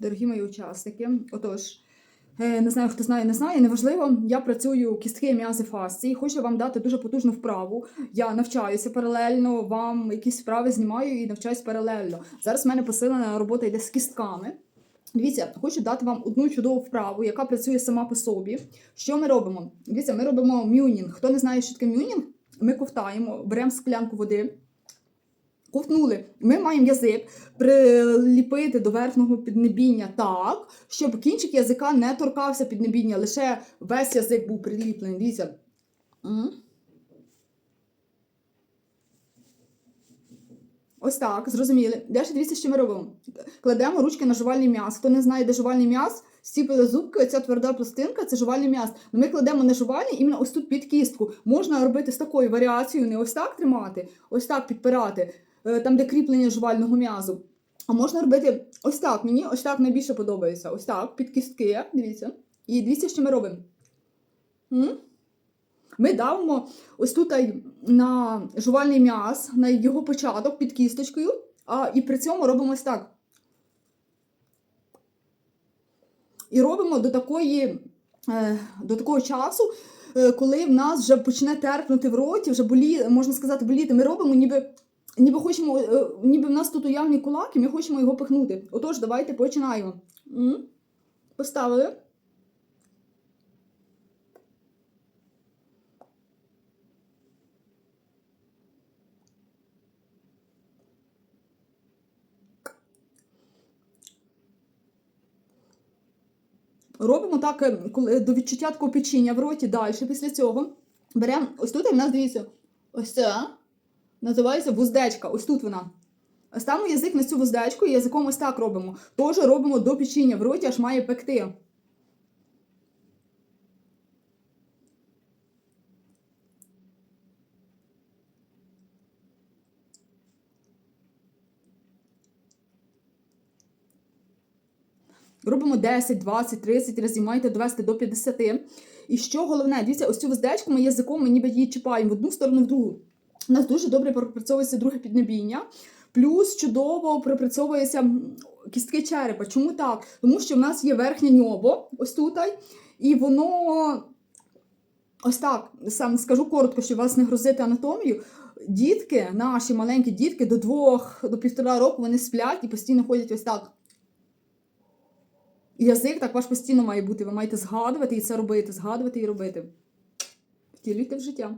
дорогі мої учасники. Отож, е, не знаю, хто знає, не знає, неважливо. Я працюю кістки м'язи фасції. Хочу вам дати дуже потужну вправу. Я навчаюся паралельно, вам якісь вправи знімаю і навчаюсь паралельно. Зараз в мене посилена робота йде з кістками. Дивіться, хочу дати вам одну чудову вправу, яка працює сама по собі. Що ми робимо? Дивіться, ми робимо мюнінг. Хто не знає, що таке мюнінг, ми ковтаємо, беремо склянку води. Ковтнули. Ми маємо язик приліпити до верхнього піднебіння так, щоб кінчик язика не торкався піднебіння, лише весь язик був приліплений. Дивіться. Ось так, зрозуміли. Далі дивіться, що ми робимо. Кладемо ручки на жувальний м'яз. Хто не знає, де жувальний м'яз, стіпили зубки, оця тверда пластинка це жувальний м'яз. Ну, Ми кладемо на жувальний іменно ось тут під кістку. Можна робити з такою варіацією, не ось так тримати, ось так підпирати, там, де кріплення жувального м'язу. А можна робити ось так. Мені ось так найбільше подобається. Ось так, під кістки. Дивіться. І дивіться, що ми робимо. Ми давимо ось тут на жувальний м'яз, на його початок під кісточкою, а і при цьому робимо ось так. І робимо до такої, е, до такого часу, е, коли в нас вже почне терпнути в роті, вже болі, можна сказати, боліти. Ми робимо, ніби, ніби хочемо, е, ніби в нас тут уявні кулаки, ми хочемо його пихнути. Отож, давайте починаємо. Поставили. Робимо так е, до відчуття такого печіння в роті далі. Після цього беремо ось тут в нас дивіться, ось це називається вуздечка. Ось тут вона. Ставимо язик на цю вуздечку і язиком ось так робимо. Теж робимо до печіння в роті, аж має пекти. Робимо 10, 20, 30 разів, маєте довести до 50. І що головне, дивіться, ось цю вуздечку ми язиком ми ніби її чіпаємо в одну сторону, в другу. У нас дуже добре пропрацьовується друге піднебіння. Плюс чудово пропрацьовується кістки черепа. Чому так? Тому що в нас є верхнє ньобо, ось тут, і воно ось так, сам скажу коротко, щоб вас не грозити анатомію. Дітки, наші маленькі дітки до двох, до півтора року вони сплять і постійно ходять ось так. Язик так ваш постійно має бути. Ви маєте згадувати і це робити, згадувати і робити. Втілюйте в життя.